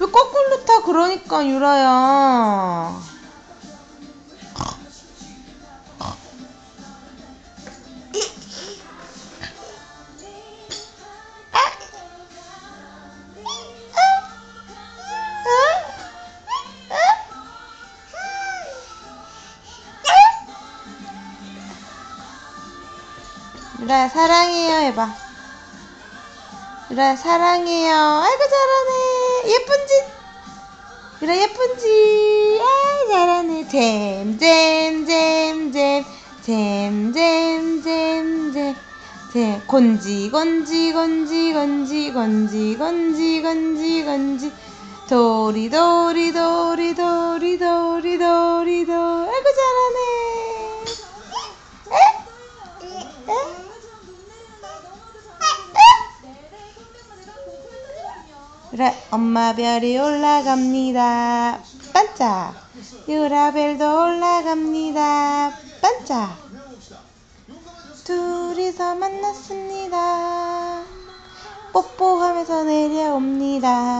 왜 거꾸로 타? 그러니까 유라야. 유라야 사랑해요 해봐. 유라야 사랑해요. 아이고 잘하네 예쁜 짓 유라 예쁜 짓 아, 잘하네. 잼잼잼잼 잼 잼잼잼잼 잼 건지 건지 건지 건지 건지 건지 건지 건지. 도리 도리 도리 도리 도리 도리 도아이고 잘하네 에? 에? 그래, 엄마 별이 올라갑니다. 반짝. 유라별도 올라갑니다. 반짝. 둘이서 만났습니다. 뽀뽀하면서 내려옵니다.